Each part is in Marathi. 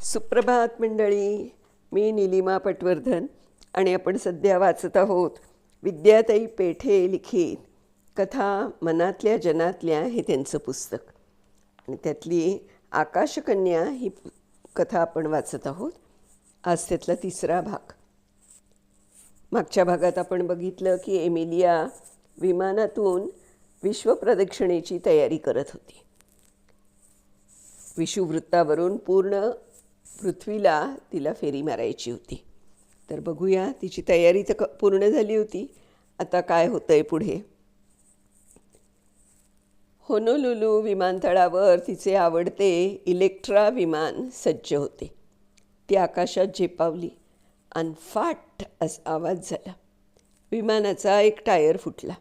सुप्रभात मंडळी. मी निलिमा पटवर्धन आणि आपण सध्या वाचत आहोत विद्याताई पेठे लिखित. कथा मनातल्या जनातल्या हे त्यांचं पुस्तक. आणि त्यातली आकाशकन्या ही कथा आपण वाचत आहोत. आज त्यातला तिसरा भाग. मागच्या भागात आपण बघितलं की एमिलिया विमानातून विश्वप्रदक्षिणेची तयारी करत होती. विषुववृत्तावरून पूर्ण पृथ्वीला तिला फेरी मारायची होती. तर बघूया तिची तयारी तर क- पूर्ण झाली होती. आता काय होतं आहे पुढे? होनोलुलू विमानतळावर तिचे आवडते इलेक्ट्रा विमान सज्ज होते. ती आकाशात झेपावली आणि फाट असा आवाज झाला. विमानाचा एक टायर फुटला.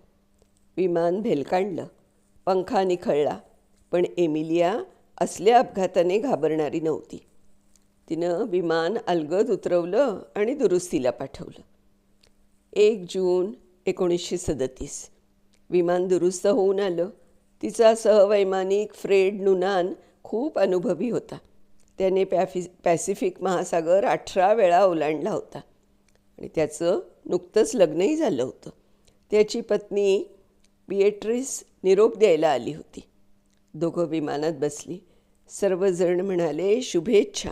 विमान भेलकांडलं. पंखा निखळला. पण एमिलिया असल्या अपघाताने घाबरणारी नव्हती. तिनं विमान अलगद उतरवलं आणि दुरुस्तीला पाठवलं. एक जून एकोणीसशे सदतीस. विमान दुरुस्त होऊन आलं. तिचा सहवैमानिक फ्रेड नुनान खूप अनुभवी होता. त्याने पॅफि पॅसिफिक महासागर अठरा वेळा ओलांडला होता. आणि त्याचं नुकतंच लग्नही झालं होतं. त्याची पत्नी बिएट्रिस निरोप द्यायला आली होती. दोघं विमानात बसली. सर्वजण म्हणाले शुभेच्छा.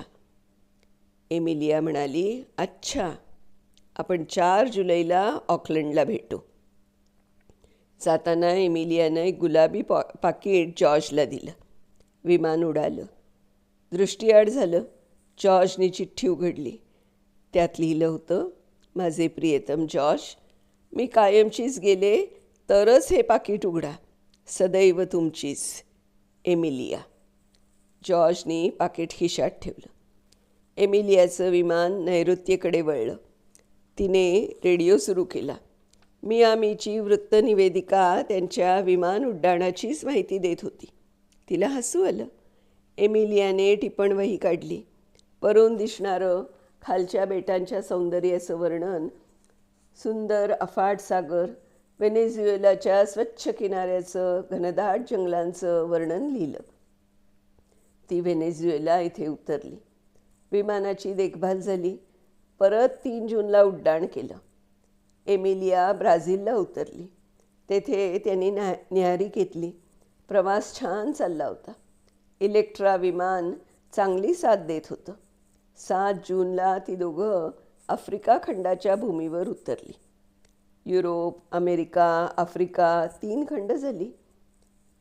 एमिलिया म्हणाली अच्छा आपण चार जुलैला ऑकलंडला भेटू. जाताना एमिलियानं एक गुलाबी पॉ पाकिट जॉर्जला दिलं. विमान उडालं. दृष्टीआड झालं. जॉर्जने चिठ्ठी उघडली. त्यात लिहिलं होतं माझे प्रियतम जॉर्ज मी कायमचीच गेले तरच हे पाकिट उघडा. सदैव तुमचीच एमिलिया. जॉर्जनी पाकिट खिशात ठेवलं. एमिलियाचं विमान नैऋत्येकडे वळलं. तिने रेडिओ सुरू केला. मियामीची वृत्तनिवेदिका त्यांच्या विमान उड्डाणाचीच माहिती देत होती. तिला हसू आलं. एमिलियाने टिपणवही काढली. परून दिसणारं खालच्या बेटांच्या सौंदर्याचं वर्णन सुंदर अफाट सागर व्हेनेझुएलाच्या स्वच्छ किनाऱ्याचं घनदाट जंगलांचं वर्णन लिहिलं. ती व्हेनेझुएला इथे उतरली. विमानाची देखभाल झाली. परत तीन जूनला उड्डाण केलं. एमिलिया ब्राझीलला उतरली. तेथे त्यांनी न्या न्याहारी घेतली. प्रवास छान चालला होता. इलेक्ट्रा विमान चांगली साथ देत होतं. सात जूनला ती दोघं आफ्रिका खंडाच्या भूमीवर उतरली. युरोप अमेरिका आफ्रिका तीन खंड झाली.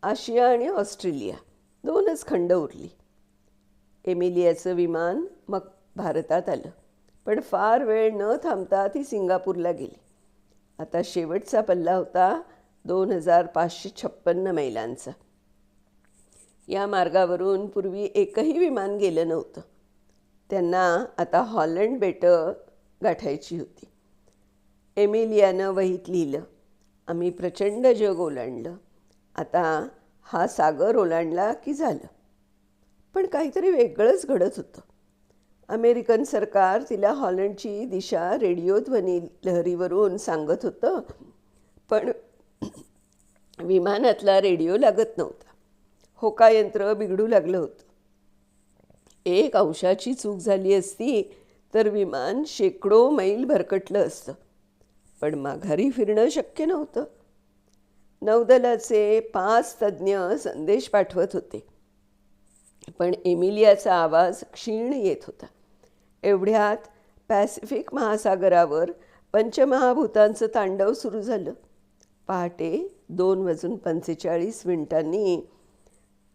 आशिया आणि ऑस्ट्रेलिया दोनच खंड उरली. एमिलियाचं विमान मग भारतात आलं. पण फार वेळ न थांबता ती सिंगापूरला गेली. आता शेवटचा पल्ला होता दोन हजार पाचशे छप्पन्न मैलांचा. या मार्गावरून पूर्वी एकही विमान गेलं नव्हतं. त्यांना आता हॉलंड बेटं गाठायची होती. एमिलियानं वहीत लिहिलं आम्ही प्रचंड जग ओलांडलं. आता हा सागर ओलांडला की झालं? पण काहीतरी वेगळंच घडत होतं. अमेरिकन सरकार तिला हॉलंडची दिशा रेडिओ ध्वनी लहरीवरून सांगत होतं पण विमानातला रेडिओ लागत नव्हता. होकायंत्र बिघडू लागलं होतं. एक अंशाची चूक झाली असती तर विमान शेकडो मैल भरकटलं असतं पण माघारी फिरणं शक्य नव्हतं. नौदलाचे पाच तज्ज्ञ संदेश पाठवत होते. पण एमिलियाचा आवाज क्षीण येत होता. एवढ्यात पॅसिफिक महासागरावर पंचमहाभूतांचं तांडव सुरू झालं. पहाटे दोन वाजून पंचेचाळीस मिनिटांनी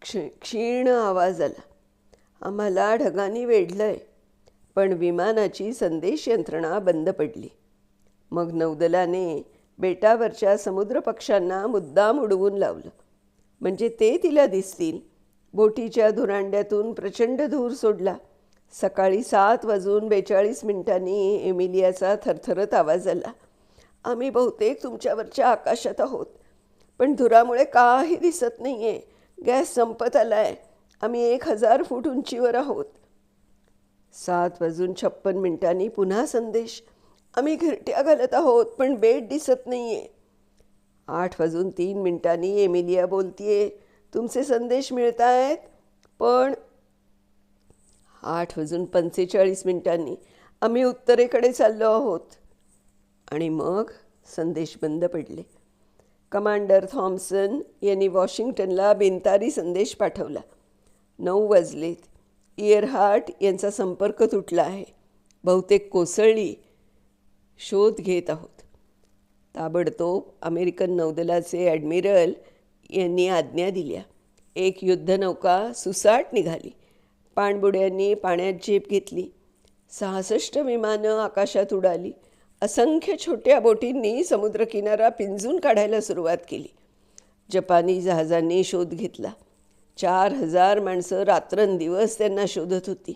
क्ष क्षीण आवाज आला. आम्हाला ढगांनी वेढलं आहे पण विमानाची संदेश यंत्रणा बंद पडली. मग नौदलाने बेटावरच्या समुद्रपक्ष्यांना मुद्दाम उडवून लावलं. म्हणजे ते तिला दिसतील बोटीच्या धुरांड्यातून प्रचंड धूर सोडला. सकाळी सात वाजून बेचाळीस मिनिटांनी एमिलियाचा थरथरत आवाज आला. आम्ही बहुतेक तुमच्यावरच्या आकाशात आहोत पण धुरामुळे काही दिसत नाही आहे गॅस संपत आला आहे आम्ही एक हजार फूट उंचीवर आहोत. सात वाजून छप्पन मिनिटांनी पुन्हा संदेश. आम्ही घरट्या घालत आहोत पण बेट दिसत नाही आहे आठ वाजून तीन मिनिटांनी एमिलिया बोलतीये तुमचे संदेश मिळत आहेत पण आठ वाजून पंचेचाळीस मिनिटांनी आम्ही उत्तरेकडे चाललो आहोत. आणि मग संदेश बंद पडले. कमांडर थॉम्सन यांनी वॉशिंग्टनला बेंतारी संदेश पाठवला. नऊ वाजलेत. इयरहार्ट यांचा संपर्क तुटला आहे. बहुतेक कोसळली. शोध घेत आहोत. ताबडतोब अमेरिकन नौदलाचे ॲडमिरल यांनी आज्ञा दिल्या. एक युद्धनौका सुसाट निघाली. पाणबुड्यांनी पाण्यात झेप घेतली. सहासष्ट विमानं आकाशात उडाली. असंख्य छोट्या बोटींनी समुद्रकिनारा पिंजून काढायला सुरुवात केली. जपानी जहाजांनी शोध घेतला. चार हजार माणसं रात्रंदिवस त्यांना शोधत होती.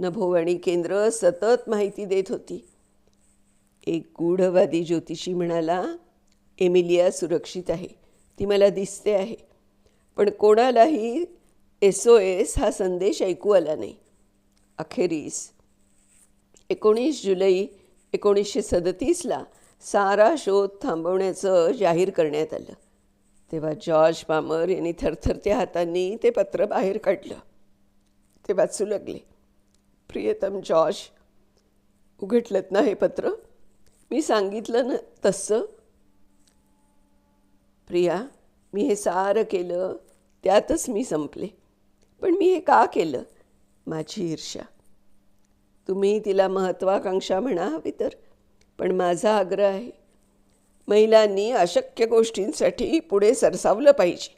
नभोवाणी केंद्र सतत माहिती देत होती. एक गूढवादी ज्योतिषी म्हणाला एमिलिया सुरक्षित आहे. ती मला दिसते आहे. पण कोणालाही एस ओ एस हा संदेश ऐकू आला नाही. अखेरीस एकोणीस जुलै एकोणीसशे सदतीसला सारा शोध थांबवण्याचं जाहीर करण्यात आलं. तेव्हा जॉर्ज पामर यांनी थरथरत्या हातांनी ते पत्र बाहेर काढलं. ते वाचू लागले. प्रियतम जॉर्ज उघडलत ना हे पत्र? मी सांगितलं ना तसं? प्रिया मी हे सारं केलं त्यातच मी संपले. पण मी हे का केलं? माझी ईर्ष्या. तुम्ही तिला महत्त्वाकांक्षा म्हणा हवी तर पण माझा आग्रह आहे. महिलांनी अशक्य गोष्टींसाठी पुढे सरसावलं पाहिजे.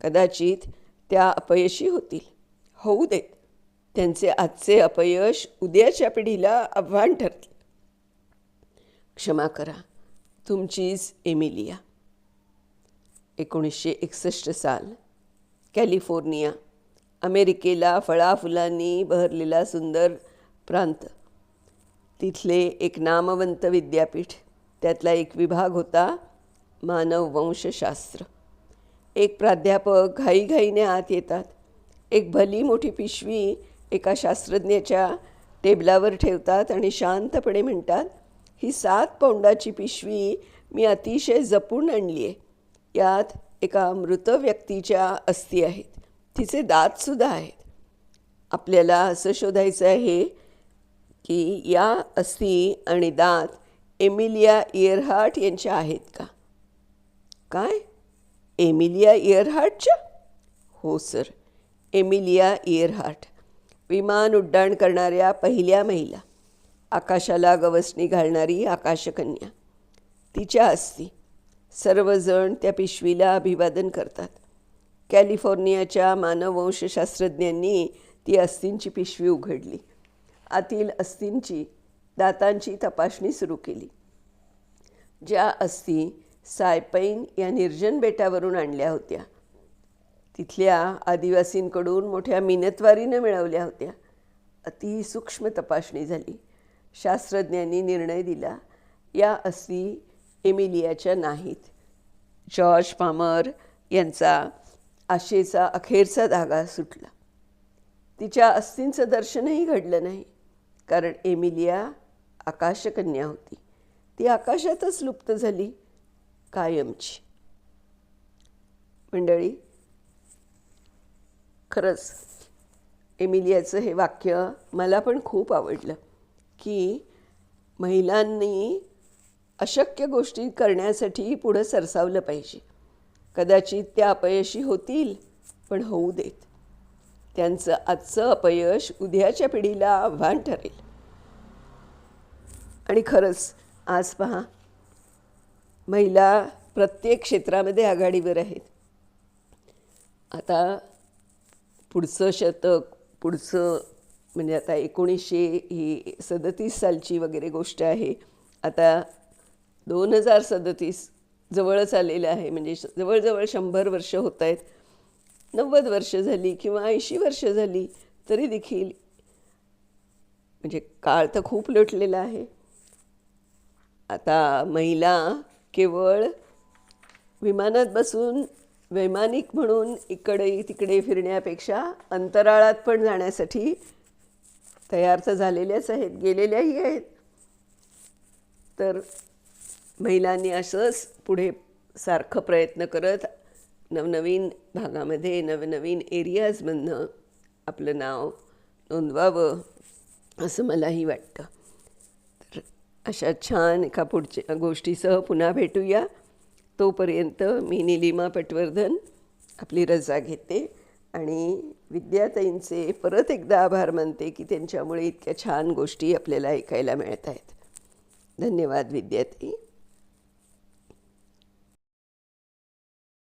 कदाचित त्या अपयशी होतील. होऊ देत. त्यांचे आजचे अपयश उद्याच्या पिढीला आव्हान ठरतील. क्षमा करा. तुमचीच एमिलिया. एकोणीसशे एकसष्ट साल कॅलिफोर्निया अमेरिकेला फळाफुलांनी बहरलेला सुंदर प्रांत. तिथले एक नामवंत विद्यापीठ त्यातला एक विभाग होता मानववंशशास्त्र. एक प्राध्यापक घाईघाईने आत येतात. एक भली मोठी पिशवी एका शास्त्रज्ञाच्या टेबलावर ठेवतात आणि शांतपणे म्हणतात ही सात पौंडाची पिशवी मी अतिशय जपून आणली आहे यात एका मृत व्यक्तीच्या अस्थी आहेत. तिचे दातसुद्धा आहेत. आपल्याला असं शोधायचं आहे की या अस्थी आणि दात एमिलिया इयरहार्ट यांच्या आहेत का? काय? एमिलिया इयरहार्टच्या? हो सर. Emilia Earhart. विमान उड्डाण करणाऱ्या पहिल्या महिला. आकाशाला गवसणी घालणारी आकाशकन्या. तिच्या अस्थी. सर्वजण त्या पिशवीला अभिवादन करतात. कॅलिफोर्नियाच्या मानववंशशास्त्रज्ञांनी ती अस्थींची पिशवी उघडली. आतील अस्थींची दातांची तपासणी सुरू केली. ज्या अस्थी सायपैन या निर्जन बेटावरून आणल्या होत्या. तिथल्या आदिवासींकडून मोठ्या मिनतवारीनं मिळवल्या होत्या. अति सूक्ष्म तपासणी झाली. शास्त्रज्ञांनी निर्णय दिला या अस्थी एमिलियाच्या नाहीत. जॉर्ज पामर यांचा आशेचा अखेरचा धागा सुटला. तिच्या अस्थींचं दर्शनही घडलं नाही कारण एमिलिया आकाशकन्या होती. ती आकाशातच लुप्त झाली कायमची. मंडळी खरंच एमिलियाचं हे वाक्य मला पण खूप आवडलं की महिलांनी अशक्य गोष्टी करण्यासाठी पुढं सरसावलं पाहिजे. कदाचित त्या अपयशी होतील पण होऊ देत. त्यांचं आजचं अपयश उद्याच्या पिढीला आव्हान ठरेल. आणि खरंच आज पहा महिला प्रत्येक क्षेत्रामध्ये आघाडीवर आहेत. आता पुढचं शतक पुढचं म्हणजे आता एकोणीसशे ही सदतीस सालची वगैरे गोष्ट आहे. आता दोन हजार सदतीस जवळच आलेलं आहे. म्हणजे जवळजवळ शंभर वर्ष होत आहेत. नव्वद वर्ष झाली किंवा ऐंशी वर्ष झाली तरी देखील म्हणजे काळ तर खूप लोटलेला आहे. आता महिला केवळ विमानात बसून वैमानिक म्हणून इकडे तिकडे फिरण्यापेक्षा अंतराळात पण जाण्यासाठी तयार तर झालेल्याच आहेत गेलेल्याही आहेत. तर महिलांनी असंच पुढे सारखं प्रयत्न करत नवनवीन भागामध्ये नवनवीन एरियाजमधनं आपलं नाव नोंदवावं असं मलाही वाटतं. तर अशा छान एका पुढच्या गोष्टीसह पुन्हा भेटूया. तोपर्यंत मी निलिमा पटवर्धन आपली रजा घेते आणि विद्याताईंचे परत एकदा आभार मानते की त्यांच्यामुळे इतक्या छान गोष्टी आपल्याला ऐकायला मिळत आहेत धन्यवाद विद्याताई.